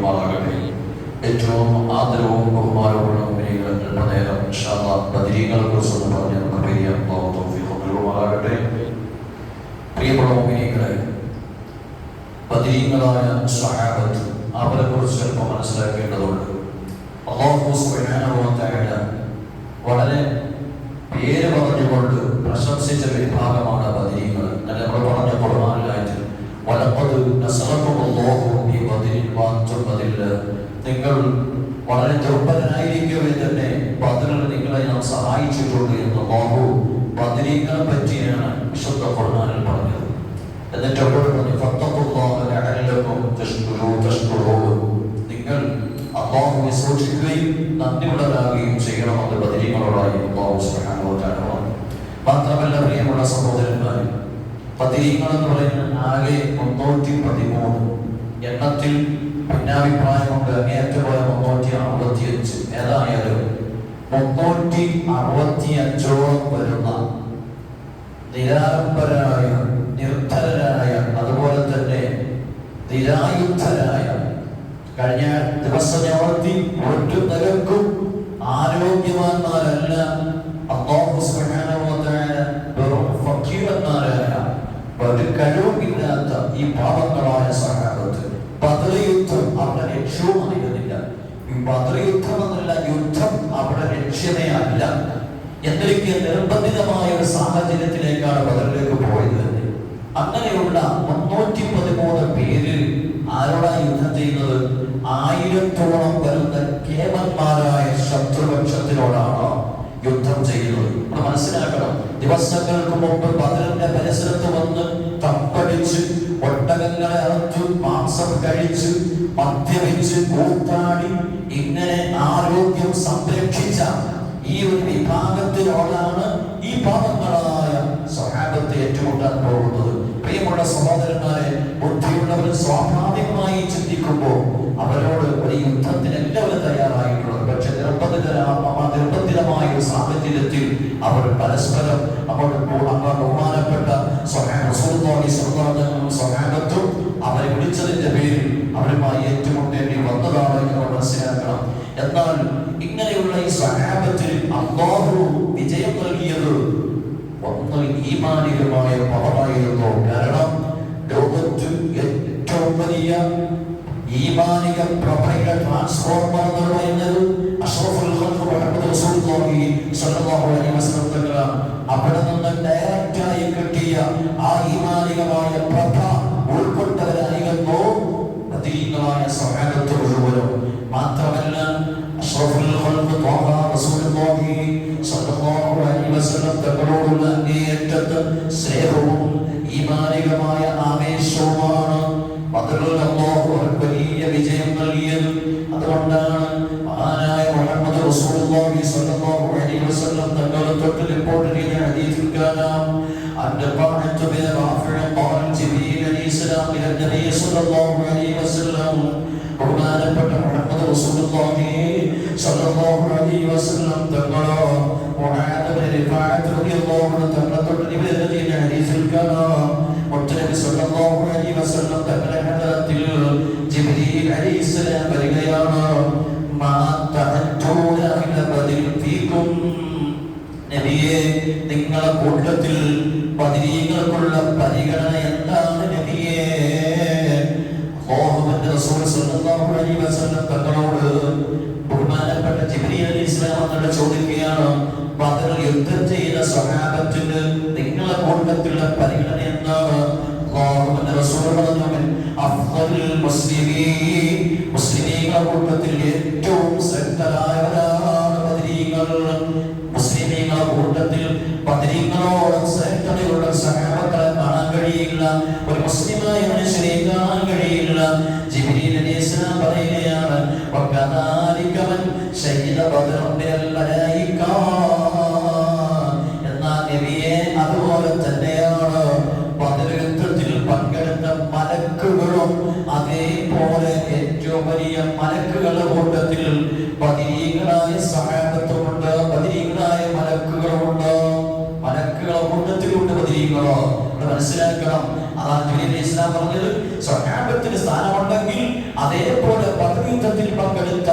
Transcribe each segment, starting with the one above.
അനുഗ്രഹിക്കുമാറാകട്ടെ ഏറ്റവും ആദരവും ബഹുമാനവുമുള്ള മുമ്പിനികൾ നേരം ബദിരീകളെ കുറിച്ചൊന്ന് പറഞ്ഞ് നമുക്ക് പെരിയ നൽകുമാറാകട്ടെ പ്രിയപ്പെട്ട മുമ്പിനികളെ ബദിരീങ്ങളായ സഹാബത്ത് അവരെ കുറിച്ച് ചിലപ്പോൾ മനസ്സിലാക്കേണ്ടതുണ്ട്. അള്ളാഹു സുബ്ഹാനഹു വ തആല വളരെ പേര് പറഞ്ഞുകൊണ്ട് പ്രശംസിച്ച വിഭാഗമാണ് ബദിരീങ്ങൾ. നമ്മൾ പറഞ്ഞ ഖുർആനിലായിട്ട് വലഖദ് നസറക്കുമുല്ലാഹു ബദിരിൽ ബദരിൻ ബദരിൽ നിങ്ങൾ വളരെ ദുർബലനായിരിക്കവേ തന്നെ ബദറിൽ നിങ്ങളെ ഞാൻ സഹായിച്ചിട്ടുണ്ട് എന്ന് ബാഹു ബദരീങ്ങളെ പറ്റിയാണ് വിശുദ്ധ ഖുർആനിൽ പറഞ്ഞത്. എന്നിട്ട് അവരോട് പറഞ്ഞു തഷ്കുറൂ നിങ്ങൾ അള്ളാഹുവിനെ സൂക്ഷിക്കുകയും നന്ദിയുള്ളതാകുകയും ചെയ്യണമെന്ന് ബദരീങ്ങളോടായി അള്ളാഹു പറഞ്ഞു. മാത്രമല്ല പ്രിയമുള്ള സഹോദരന്മാർ ബദരീങ്ങൾ എന്ന് പറയുന്ന ആകെ മുന്നൂറ്റി പതിമൂന്ന് എണ്ണത്തിൽ ഭിന്നാഭിപ്രായമുണ്ട് ഏറ്റവും മുന്നൂറ്റി അറുപത്തി അഞ്ച് ഏതായാലും മുന്നൂറ്റി അറുപത്തി അഞ്ചോളം വരുന്ന നിരാരംഭരായ നിർദ്ധരായ അതുപോലെ തന്നെ നിരായുദ്ധരായ കഴിഞ്ഞ ദിവസം ഞാൻ ഓർത്തി ഒരു നിലക്കും ആരോഗ്യവാന്മാരല്ല. ഒരു കഴിവുമില്ലാത്ത ഈ പാവങ്ങളായ സഹാബത്ത്. അവരുടെ ലക്ഷ്യവുമായിരുന്നില്ല ഈ യുദ്ധം അവിടെ ലക്ഷ്യമേ അല്ല എന്തൊക്കെ നിർബന്ധിതമായ ഒരു സാഹചര്യത്തിലേക്കാണ് ബദറിലേക്ക് പോയത്. അങ്ങനെയുള്ള മുന്നൂറ്റി പതിമൂന്ന് പേരിൽ ആരോടാ യുദ്ധം ചെയ്യുന്നത്? ആയിരത്തോളം വരുന്ന കേമന്മാരായ ശത്രുപക്ഷത്തിനോടാണ്? യുദ്ധം ചെയ്യുന്നത്. നമ്മൾ മനസ്സിലാക്കണം ദിവസങ്ങൾക്ക് മുമ്പ് ബദറിന്റെ പരിസരത്ത് വന്ന് തപ്പടിച്ച് ഒട്ടകങ്ങളെ അറുത്ത് മാംസം കഴിച്ച് മദ്യപിച്ച് കൂത്താടി ഇങ്ങനെ ആരോഗ്യം സംരക്ഷിച്ച ഈ ഒരു വിഭാഗത്തിനോടാണ് ഈ പാപങ്ങളായ സ്വഹാബത്തെ ഏറ്റുമുട്ടാൻ പോകുന്നത്. പ്രിയമുള്ള സഹോദരന്മാരെ ബുദ്ധിയുള്ളവർ സ്വാഭാവികമായി ചിന്തിക്കുമ്പോൾ അവരോട് ഒരു യുദ്ധത്തിന് എല്ലാവരും തയ്യാറായിട്ടുള്ളത് നിർബന്ധിതമായ ഒരു സാഹചര്യത്തിൽ അവർ പരസ്പരം അങ്ങ് ബഹുമാനപ്പെട്ട സ്വഹാബത്തും അവരെ വിളിച്ചതിന്റെ പേരിൽ അവരുമായി ഏറ്റുമുട്ടേണ്ടി വന്നതാണ് എന്ന് മനസ്സിലാക്കണം. എന്നാൽ ഇങ്ങനെയുള്ള ഈ സ്വഹാബത്തിൽ അള്ളാഹു വിജയം നൽകിയത് ഒന്ന് ഈമാനികമായ പദമായിരുന്നു. കാരണം ലോകത്ത് ഏറ്റവും വലിയ ഈമാനിക പ്രഭയുടെ ട്രാൻസ്ഫോർമർ എന്ന് പറയുന്നത് അഷ്റഫുൽ ഖൽഖ് മുഹമ്മദ് റസൂലുള്ളാഹി സ്വല്ലല്ലാഹു അലൈഹി വസല്ലം തങ്ങൾ അവിടെ നിന്ന് ഡയറക്റ്റായി കിട്ടിയ ആ ഈമാനികമായ പ്രഭ ഉൾക്കൊണ്ടവരായിരുന്നു. പ്രതീകമായ സഹാബത്ത് മുഴുവനും മാത്രമല്ല അഷ്റഫുൽ ഖൽഖ് ത്വാഹ റസൂലുള്ളാഹി സ്വല്ലല്ലാഹു അലൈഹി വസല്ലം തങ്ങളോടുള്ള അങ്ങേയറ്റത്തെ സ്നേഹവും ഈമാനികമായ ആവേശവുമാണ്. ബദറിൽ അല്ലാഹു വലിയ അതുകൊണ്ടാണ് മഹാനായ റസൂലുള്ളാഹി സ്വല്ലല്ലാഹു അലൈഹി വസല്ലം തങ്ങളെ തൊട്ട് റിപ്പോർട്ട് ചെയ്ത ഹദീസിൽ കാണാം അന്ന ബഅത്ത് ബി റാഫിഉ ഖാൽ ജിബ്രീൽ അലൈഹി സലാം ഇല നബി സ്വല്ലല്ലാഹു അലൈഹി വസല്ലം ബഹുമാനപ്പെട്ട മുഹമ്മദ് റസൂലുള്ളാഹി സ്വല്ലല്ലാഹു അലൈഹി വസല്ലം തങ്ങളെ മുആദ് ബിൻ റിഫാഅത്ത് റളിയല്ലാഹു അൻഹു തങ്ങളെ തൊട്ട് നബിയെ നിങ്ങളുടെ കൂട്ടത്തിൽ പതിരീകൾക്കുള്ള പരിഗണന എന്താണ് നബിയെ? തങ്ങളോട് ബഹുമാനപ്പെട്ട ജിബ്രീൽ ഇസ്ലാം തങ്ങളോട് ചോദിക്കുകയാണ് ബദർ യുദ്ധം ചെയ്ത സ്വഭാവത്തിന് നിങ്ങളെ കൂട്ടത്തിലുള്ള പരിഗണന എന്താണ്? അല്ലാഹുവിന്റെ റസൂൽ പറഞ്ഞു "മിൻ അഫ്ദലുൽ മുസ്ലിമീങ്ങളുടെ കൂട്ടത്തിൽ ഏറ്റവും ശ്രദ്ധരായവരാണ് ബദരീങ്ങൾ മുസ്ലിമീങ്ങളുടെ കൂട്ടത്തിൽ ബദരീങ്ങളോളം ശ്രദ്ധയുള്ള സഹാബങ്ങളെ കാണാൻ കഴിയില്ല ഒരു മുസ്ലിമായ മനുഷ്യനെ കാണാൻ കഴിയില്ല ജിബ്രീൽ അലൈഹിസ്സലാം പറയുകയാണ് വകദാലിക മൻ ശഹീദ ബദറ മിനൽ മലായിക. എന്നാൽ നബിയെ അതുപോലെ തന്നെയാണ് യുദ്ധത്തിൽ പങ്കെടുത്ത മലക്കുകളും അതേപോലെ ഏറ്റവും വലിയ മലക്കുകളുടെ കൂട്ടത്തിൽ പതിരീകളായ സഹാബത്തുമുണ്ട് പതിരീകളായ മലക്കുകളുമുണ്ട്. മലക്കുകളുടെ കൂട്ടത്തിലുണ്ട് ബദരീകളോ ഇവിടെ മനസ്സിലാക്കണം. അതാണ് ജിബ്രീൽ ഇസ്ലാം പറഞ്ഞത്. സ്വഹാബത്തിന് സ്ഥാനമുണ്ടെങ്കിൽ അതേപോലെ പദയുദ്ധത്തിൽ പങ്കെടുത്ത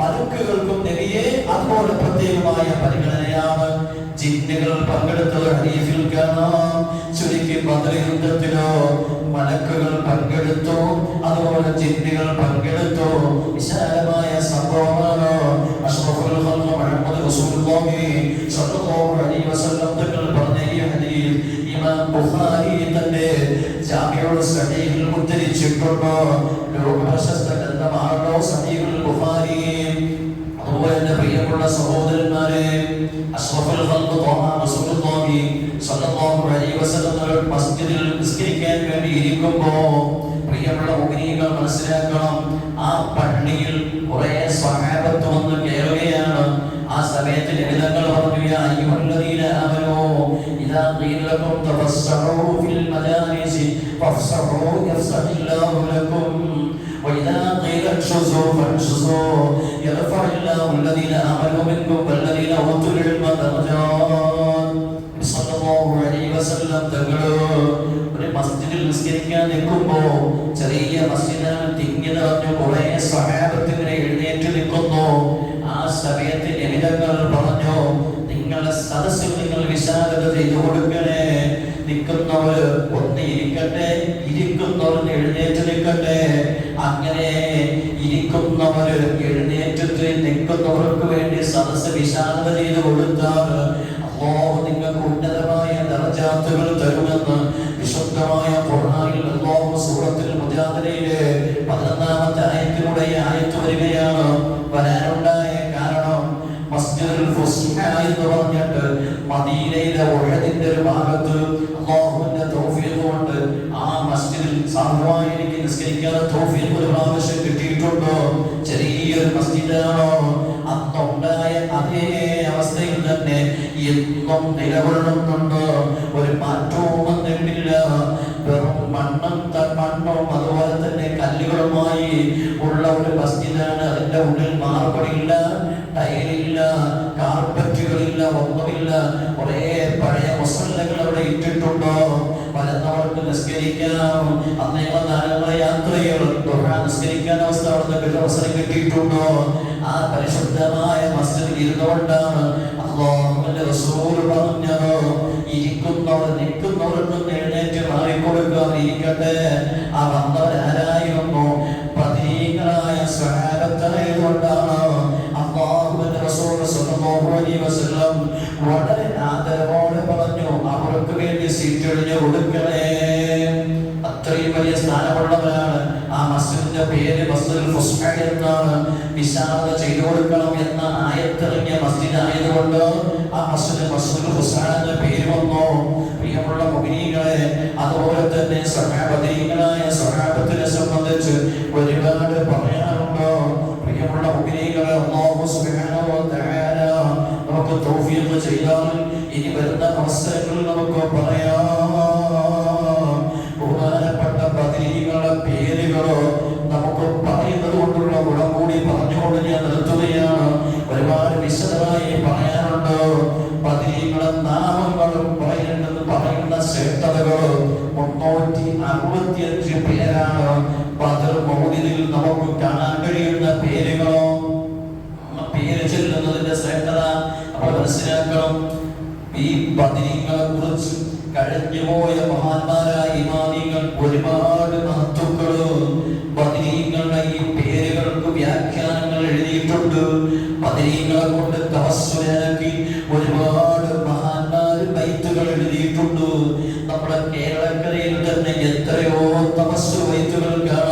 മലക്കുകൾക്കും നബിയെ അതുപോലെ പ്രത്യേകമായ പരിഗണനയാണ്. ജിന്നുകൾ പങ്കെടുത്തത് ഹരീഫിൽ കാണാം. ചുരുക്കി ബദർ യുദ്ധത്തിലോ മലക്കുകൾ പങ്കെടുത്തു അതുപോലെ ജിന്നുകൾ പങ്കെടുത്തു. വിശാലമായ സംഭവമാണ്. അഷ്റഫുൽ ഖൽഖ് മുഹമ്മദ് റസൂലുള്ളാഹി സ്വല്ലല്ലാഹു വസല്ലം ബുഖാരി തന്റെ ജാമിഉൽ സഹീഹിൽ ഉദ്ധരിച്ചിട്ടുണ്ട്? ലോക പ്രശസ്ത ഗ്രന്ഥമാണല്ലോ സഹീഹുൽ ബുഹാരി അതുപോലെ തന്നെ പ്രിയമുള്ള സഹോദരന്മാരെ അഷ്റഫുൽ ഖൽഖ് ത്വാഹ റസൂലുള്ളാഹി അലൈഹി വസല്ലം മസ്ജിദിൽ നിസ്കരിക്കാൻ വേണ്ടി ഇരിക്കുമ്പോൾ പ്രിയമുള്ള മുഅ്മിനീങ്ങൾ മനസ്സിലാക്കണം ആ പള്ളിയിൽ കുറേ സ്വഹാബത്ത് വന്ന് ഇദാ ഖീല ലക്കും തഫസ്സഹൂ ഫിൽ മജാലിസി ഫഫ്സഹൂ യഫ്സഹില്ലാഹു ലക്കും وإذا قيل انشزوا فانشزوا يرفع الله الذين آمنوا منكم والذين أوتوا العلم درجات സല്ലല്ലാഹു അലൈഹി വസല്ലം തങ്ങൾ ഒരു മസ്ജിദിൽ നിസ്കരിക്കാൻ നിൽക്കുമ്പോൾ ചെറിയ മസ്ജിദാണ് തിങ്ങി നിറഞ്ഞു കുറെ സ്വഹാബത്ത് ഇങ്ങനെ എഴുന്നേറ്റ് നിൽക്കുന്നു ആ സമയത്ത് നിമിതങ്ങൾ പറഞ്ഞു നിങ്ങളുടെ സദസ്സിൽ നിങ്ങൾ വിശാലത ചെയ്തു കൊടുക്കണേ. നിൽക്കുന്നവർ ഒന്ന് ഇരിക്കട്ടെ ഇരിക്കുന്നവർ എഴുന്നേറ്റ് നിൽക്കട്ടെ. അങ്ങനെ ഇരിക്കുന്നവർ എഴുന്നേറ്റത്തിൽ നിൽക്കുന്നവർക്ക് വേണ്ടി സദസ്സ് വിശാലത ചെയ്തു കൊടുത്താൽ അപ്പോ നിങ്ങൾക്ക് ഉന്നതമായ ദർജാത്തുകൾ തരുമെന്ന് വിശുദ്ധമായ ഖുർആനിൽ അല്ലാഹു സൂറത്തുൽ മുജാദലയിലെ പതിനൊന്നാമത്തെ ആയത്തിലൂടെ ആയത്ത് വരികയാണ്. വരാനുണ്ടായ എന്ന് പറഞ്ഞിട്ട് മദീനയിലെ ഒഴതിന്റെ ഒരു ഭാഗത്ത് അല്ലാഹുവിന്റെ തൗഫീഖ് കൊണ്ട് ആ മസ്ജിദിൽ സാധുവായി എനിക്ക് നിസ്കരിക്കാൻ തൗഫീഖ് ഒരു പ്രാവശ്യം കിട്ടിയിട്ടുണ്ടോ. ചെറിയൊരു മസ്ജിദാണോ? അന്നുണ്ടായ അതേ അവസ്ഥയിൽ തന്നെ എന്നും നിലകൊള്ളുന്നുണ്ട്. ഒരു മാറ്റവും വന്നിട്ടില്ല. വെറും മണ്ണും മണ്ണും അതുപോലെ തന്നെ കല്ലുകളുമായി ഉള്ള ഒരു മസ്ജിദാണ്. അതിന്റെ ഉള്ളിൽ മാർബിളില്ല ടൈലില്ല കാർപ്പറ്റുകളില്ല ഒന്നുമില്ല. കുറേ പഴയ മുസല്ലകൾ അവിടെ ഇട്ടിട്ടുണ്ടോ? വരുന്നവർക്ക് നിസ്കരിക്കാം. അന്നേക്കുള്ള നാളുകളെ യാത്രകൾ നിസ്കരിക്കാൻ അവസ്ഥ അവിടെ അവസരം കിട്ടിയിട്ടുണ്ടോ? ആ പരിശുദ്ധമായ മസ്ജിദിൽ ഇരുന്നുകൊണ്ടാണ് അള്ളാഹുവിന്റെ റസൂൽ പറഞ്ഞത് ഇരിക്കുന്നവർ നിൽക്കുന്നവർക്കും എഴുന്നേറ്റ് മാറിക്കൊടുക്കാൻ ഇരിക്കട്ടെ. ആ വന്നവർ ആരായിരുന്നു? റസൂൽ സ്വല്ലല്ലാഹു അലൈഹി വസല്ലം വളരെ ആദരവോടെ പറഞ്ഞു അവർക്ക് വേണ്ടി സീറ്റ് ഒഴിഞ്ഞു കൊടുക്കണേ അത്രയും വലിയ സ്ഥാനമുള്ളവരാണ്. ആ മസ്ജിദിന്റെ പേര് മസ്ജിദുൽ ഫുസ്ഹ എന്നാണ്. വിശാലത ചെയ്തു കൊടുക്കണം എന്ന ആയത്തിറങ്ങിയ മസ്ജിദ് ആയതുകൊണ്ട് ആ മസ്ജിദ് മസ്ജിദുൽ ഫുസ്ഹ എന്ന പേര് വന്നു. പ്രിയമുള്ള മുഗ്നീകളെ അതുപോലെ തന്നെ സഹാബദീകളായ സഹാബത്തിനെ സംബന്ധിച്ച് ഒരുപാട് പറയാറുണ്ടോ. പ്രിയമുള്ള മുഗ്നീകളെ ഒന്നോ വ തആല നമുക്ക് തൗഫീഖ് ചെയ്താൽ ഇനി വരുന്ന അവസരങ്ങളിൽ നമുക്ക് പറയാം. ബഹുമാനപ്പെട്ട പ്രതിനിധികളുടെ പേരുകളോ നമുക്ക് പറയുന്നത് എഴുതിയിട്ടുണ്ട് നമ്മുടെ കേരളക്കരയിൽ തന്നെ എത്രയോ തപസ് കാണാം.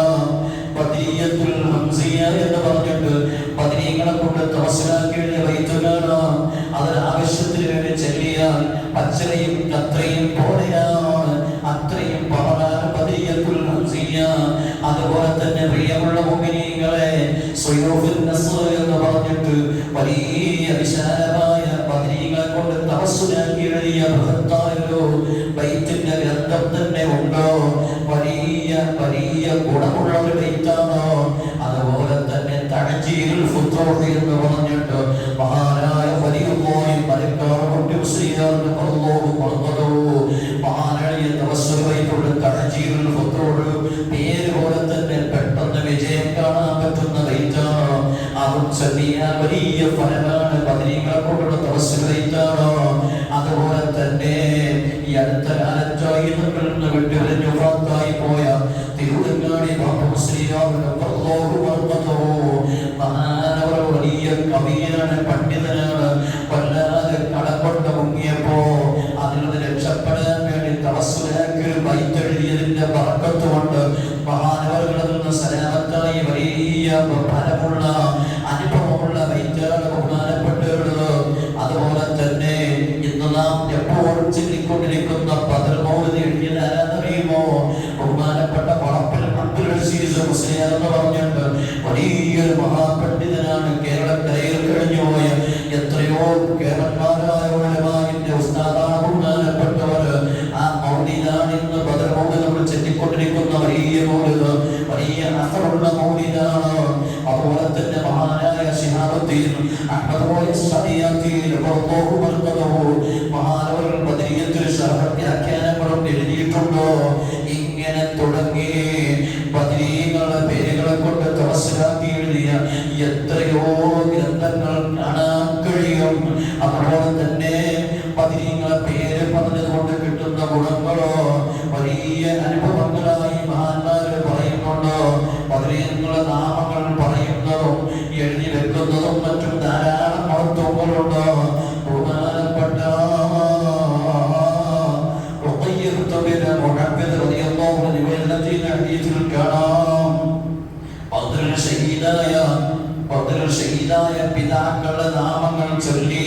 വലിയ ഗുണമുള്ള ഒരു ബൈത്താണോ അതുപോലെ തന്നെ തഴഞ്ചീരിൽ ഫുത്തോഹി എന്ന് പറഞ്ഞിട്ട് മഹാനായ വലിയുമായി കുട്ടി മുസ്ലിയാറിന് പുറത്തോട് പുറത്തതോ മഹാനായ തപസ്സുമായിട്ടുള്ള തഴഞ്ചീരിൽ ഫുത്രോട് പേര് പോലെ തന്നെ പെട്ടെന്ന് വിജയം കിട്ടുന്ന റേറ്റാണ് അതും വലിയ ഫലമാണ് ബദരീങ്ങളെ കൊണ്ടുള്ള തപസ് റേറ്റാണ് അതുപോലെ തന്നെ ഈ അടുത്ത കാലത്തായി നമ്മളിൽ നിന്ന് വിട്ടുപിരിഞ്ഞു ഫാത്തായി പോയ തിരുവങ്ങാടി ബാബു മഹാനവർ വലിയ കവിയാണ് പണ്ഡിതനാണ് വെക്കുന്നതും മറ്റും ധാരാളം മഹത്വങ്ങളുണ്ട്. ബഹുമാനപ്പെട്ട പിതാക്കളുടെ നാമങ്ങൾ ചൊല്ലി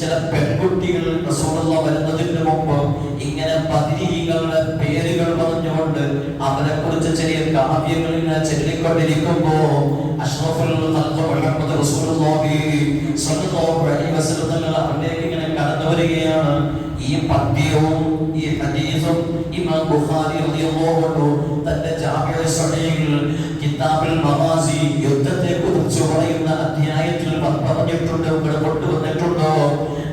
ചില പെൺകുട്ടികൾ റസൂലുള്ള വരുന്നതിന് മുമ്പ് ഇങ്ങനെ പതിരീകളുടെ പേരുകൾ പറഞ്ഞുകൊണ്ട് അവരെ കുറിച്ച് ചെറിയ കാവ്യങ്ങൾ ഇങ്ങനെ അഷ്റഫുൽ ഖൽഖ് മുഹമ്മദ് റസൂലുള്ളാഹി സ്വല്ലല്ലാഹു അലൈഹി വസല്ലം തങ്ങൾ അവരിലേക്ക് ഇങ്ങനെ കടന്നു വരികയാണ്. ഈ പദ്യവും ഈ ഹദീസും ഇമാം ബുഖാരി റളിയല്ലാഹു തന്റെ ജാമിഉ സഹീഹിൽ കിതാബുൽ മഗാസി യുദ്ധത്തെ കുറിച്ച് പറയുന്ന അധ്യായത്തിൽ പറഞ്ഞിട്ടുണ്ട് ഇവിടെ കൊണ്ടുവന്നിട്ടുണ്ടോ.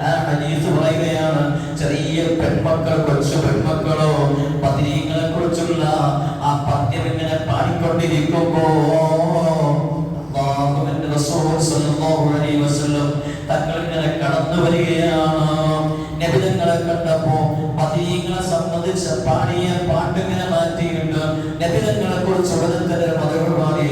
ആ ഹദീസ് പറയുകയാണ് ചെറിയ പെൺമക്കൾ കൊച്ചു പെൺമക്കളോ വർദ്ധിച്ച് പാടിയ പാട്ടിങ്ങനെ മാറ്റിയിട്ട് നബിതങ്ങളെ കുറിച്ച് ഉടനെ തന്നെ മറുപടി പാടി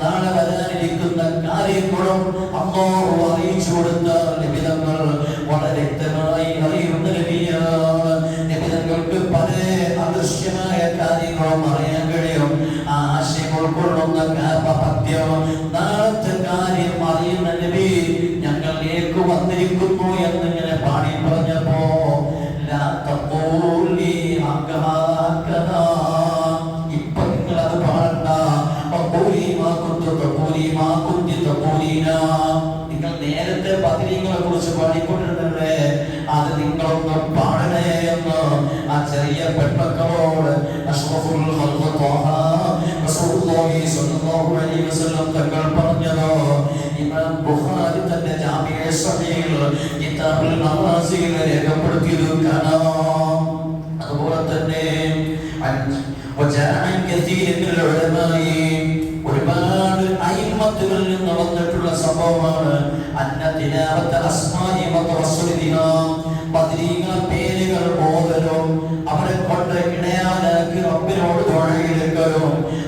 നാളെ വരാനിരിക്കുന്ന കാര്യങ്ങളും അമ്മോ നിങ്ങൾ നേരത്തെ പതിരീങ്ങളെ കുറിച്ച് പാടിക്കൊണ്ടിരുന്നല്ലേ അത് നിങ്ങളൊന്ന് പാടണേ എന്ന് ആ ചെറിയ പെൺമക്കളോട് അഷ്റഫുൽ ഖൽഖ് ത്വാഹ റസൂലുള്ളാഹി സ്വല്ലല്ലാഹു അലൈഹി വസല്ലം തങ്ങൾ പറഞ്ഞത് ഇമാം ബുഖാരി തന്റെ ജാമിഅ സഹീഹ് കിതാബുൽ മവാസിയിൽ രേഖപ്പെടുത്തിയത് കാണാം അതുപോലെ തന്നെ അൻ- وجاء عن كثير من العلماء ഒരുപാട് അയിമത്തുകളിൽ നിന്ന് വന്നിട്ടുള്ള സംഭവമാണ് അന്ന തിലാവത്ത പേരുകൾ ഓതലും അവരെ കൊണ്ട് ഇണയാനാക്കി റബ്ബിനോട്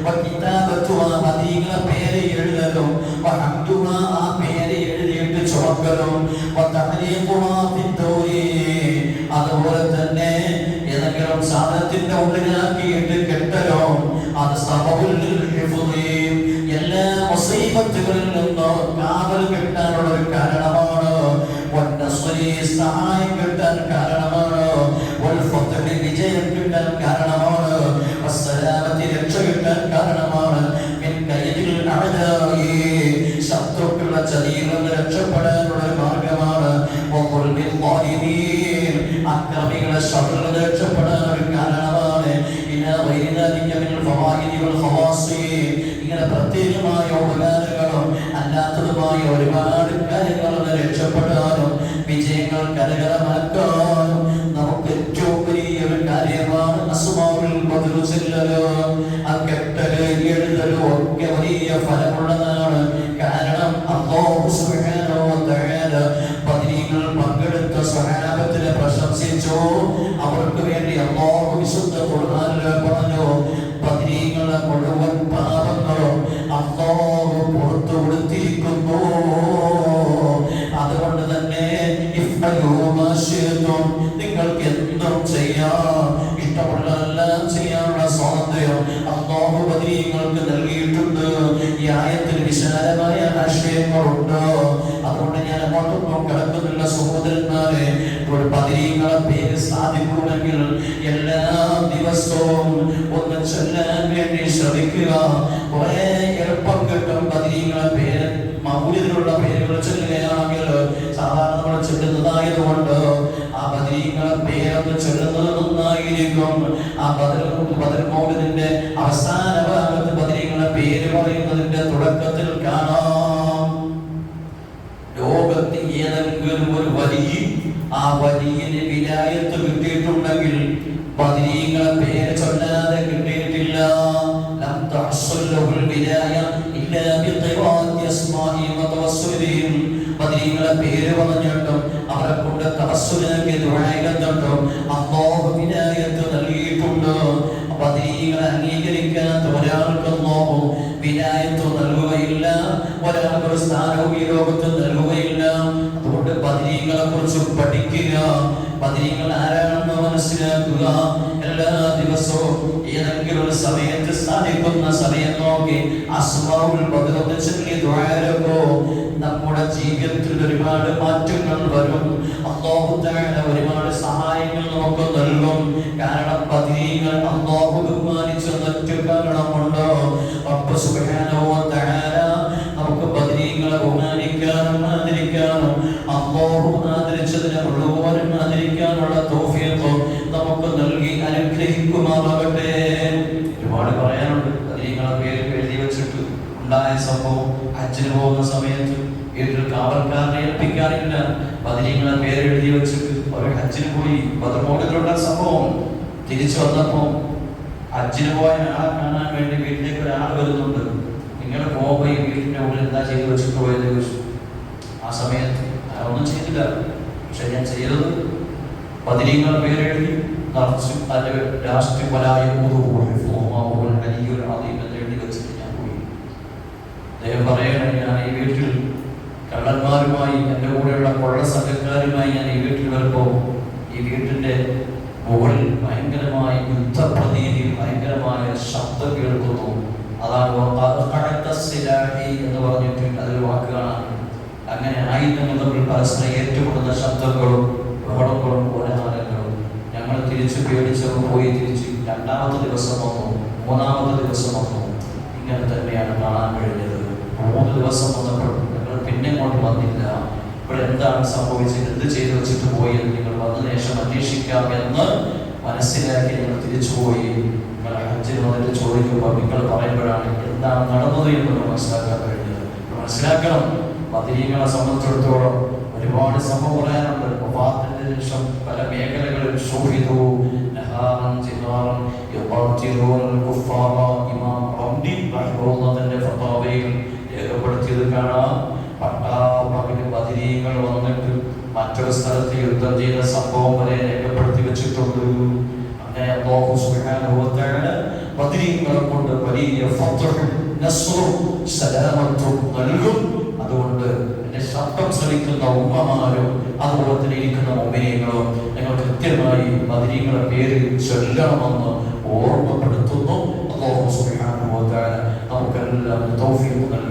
വകിതാബത്തു ആ അതുപോലെ തന്നെ ഏതെങ്കിലും സാധനത്തിന്റെ ഉള്ളിലാക്കിയിട്ട് കെട്ടലോ. അത് സഭകളിൽ മുസീബത്തുകളിൽ നിന്നും കാവൽ കിട്ടാനുള്ള ഒരു കാരണമാണ് സഹായം കിട്ടാൻ രക്ഷപ്പെടാനും വിജയങ്ങൾ കരകരമാക്കാനും നമുക്ക് ഏറ്റവും വലിയ ഒരു കാര്യമാണ് സ്വലാവത്തിന് ചെല്ലലോ ആ കെട്ടൽ എഴുതൽ ഒക്കെ വലിയ ഫലമുള്ളതാണ്. കാരണം വ തആല പതിനീങ്ങൾ പങ്കെടുത്ത സ്വഹാബത്തിനെ പ്രശംസിച്ചു. അവർക്ക് വേണ്ടി ഒന്ന് ചൊല്ലാൻ വേണ്ടി ശ്രമിക്കുക. കുറെ എളുപ്പം കിട്ടും ബദരീങ്ങളെ പേര് മൗര്യത്തിലുള്ള പേരുകൾ ചൊല്ലുകയാണെങ്കിൽ സാധാരണ നമ്മൾ ചൊല്ലുന്നതായതുകൊണ്ട് ആ ബദരീങ്ങളെ പേരൊന്ന് ചൊല്ലുന്നത് നന്നായിരിക്കും. ആ ബദൽ മൗര്യത്തിന്റെ അവസാന ഭാഗത്ത് ബദരീങ്ങളെ പേര് പറയുന്നതിന്റെ തുടക്കത്തിൽ കാണാം. ലോകത്ത് ഏതെങ്കിലും ഒരു വലിയ ആ വലിയ വിലായത്ത് കിട്ടിയിട്ടുണ്ടെങ്കിൽ ബദരീങ്ങളെ വതവസ്സുലിഹിം ബദരീങ്ങളെ പേര് പറഞ്ഞിട്ടും അവരെ കൊണ്ട് തവസ്സുലാക്കി ദുരായിരുന്നിട്ടും അല്ലാഹു വിലായത്ത് നൽകിയിട്ടുണ്ട്. ബദരീങ്ങളെ അംഗീകരിക്കാത്ത ഒരാൾക്ക് അല്ലാഹു വിനായത്വം നൽകുകയില്ല. ഒരാൾക്ക് ഒരു സ്ഥാനവും ഈ ലോകത്ത് നൽകുകയില്ല. അതുകൊണ്ട് ബദരീങ്ങളെ കുറിച്ച് പഠിക്കുക. ബദരീങ്ങൾ ആരാണെന്ന് മനസ്സിലാക്കുക. എല്ലാ സമയത്ത് സാധിക്കുന്ന സമയം നോക്കി ദ്വാരക്കോ നമ്മുടെ ജീവിതത്തിൽ ഒരുപാട് മാറ്റങ്ങൾ വരും. അള്ളാഹു ഒരുപാട് സഹായങ്ങൾ നമുക്ക് ഹജ്ജിന് പോകുന്ന സമയത്ത് ഏതൊരു കാവൽക്കാരനെ ഏൽപ്പിക്കാറില്ല. പതിനീങ്ങളെ പേരെഴുതി വെച്ച് അവർ ഹജ്ജിന് പോയി ബദർമോടിലുള്ള സംഭവം തിരിച്ചു വന്നപ്പോ ഹജ്ജിന് പോയ ആളെ കാണാൻ വേണ്ടി വീട്ടിലേക്ക് ഒരാൾ വരുന്നുണ്ട്. നിങ്ങൾ പോകുമ്പോൾ ഈ വീട്ടിന്റെ ഉള്ളിൽ എന്താ ചെയ്തു വെച്ചിട്ട് പോയത് ചോദിച്ചു. ആ സമയത്ത് ഒന്നും ചെയ്തില്ല. പക്ഷെ ഞാൻ ചെയ്തത് പതിനീങ്ങൾ പേരെഴുതി നിറച്ചു അതിന്റെ രാഷ്ട്രീയ പലായ ഊതുപോലെ വെച്ചിട്ട് ഞാൻ പോയി അദ്ദേഹം പറയണം ഞാൻ ഈ വീട്ടിൽ കള്ളന്മാരുമായി എന്റെ കൂടെയുള്ള കൊള്ള സംഘക്കാരുമായി ഞാൻ ഈ വീട്ടിൽ വരുമ്പോൾ ഈ വീട്ടിന്റെ മുകളിൽ ഭയങ്കരമായ യുദ്ധപ്രതീതിയിൽ ഭയങ്കരമായ ശബ്ദം കേൾക്കുന്നു. അതാണ് എന്ന് പറഞ്ഞിട്ട് അതൊരു വാക്ക് കാണാൻ അങ്ങനെ ആയുധങ്ങൾ തമ്മിൽ പരസ്പരം ഏറ്റുമുട്ടുന്ന ശബ്ദങ്ങളും ബഹളങ്ങളും കോലാഹലങ്ങളും ഞങ്ങൾ തിരിച്ച് പേടിച്ചവർ പോയി തിരിച്ച് രണ്ടാമത്തെ ദിവസം വന്നു മൂന്നാമത്തെ ദിവസം വന്നു. ഇങ്ങനെ തന്നെയാണ് കാണാൻ കഴിഞ്ഞത്. മൂന്ന് ദിവസം വന്നപ്പോൾ നിങ്ങൾ പിന്നെ ഇങ്ങോട്ട് വന്നില്ല. ഇവിടെ എന്താണ് സംഭവിച്ചത്? എന്ത് ചെയ്തു വെച്ചിട്ട് പോയി എന്ന് നിങ്ങൾ വന്ന ശേഷം അന്വേഷിക്കാം എന്ന് മനസ്സിലാക്കി നിങ്ങൾ തിരിച്ചുപോയി നിങ്ങൾ ഹജ്ജിന് വന്നിട്ട് ചോദിക്കുമ്പോൾ നിങ്ങൾ പറയുമ്പോഴാണ് എന്താണ് നടന്നത് എന്ന് മനസ്സിലാക്കാൻ കഴിഞ്ഞത് മനസ്സിലാക്കണം. പതിരീകളെ സംബന്ധിച്ചിടത്തോളം ഒരുപാട് സംഭവം പറയാനുണ്ട്. ശേഷം പല മേഖലകളിൽ ശോഭിതു നഹാറൻ രേഖപ്പെടുത്തിയത് കാണാം. പട്ടാപകൽ മതിരീകൾ വന്നിട്ട് മറ്റൊരു സ്ഥലത്ത് യുദ്ധം ചെയ്ത സംഭവം വരെ രേഖപ്പെടുത്തി വെച്ചിട്ടുണ്ട്. അങ്ങനെ വ തആല ബദരീങ്ങളെ കൊണ്ട് വലിയ ഫത്ഹും നസ്റും സലാമത്തും നൽകും. അതുകൊണ്ട് എന്റെ ശബ്ദം ശ്രമിക്കുന്ന ഉമ്മമാരും അതുപോലെ തന്നെ ഇരിക്കുന്ന മുമ്പിനെകളും ഞങ്ങൾ കൃത്യമായി ബദരീങ്ങളെ പേര് ചൊല്ലണമെന്ന് ഓർമ്മപ്പെടുത്തുന്നു. വ തആല നമുക്കെല്ലാം തൗഫീഖ് നൽകി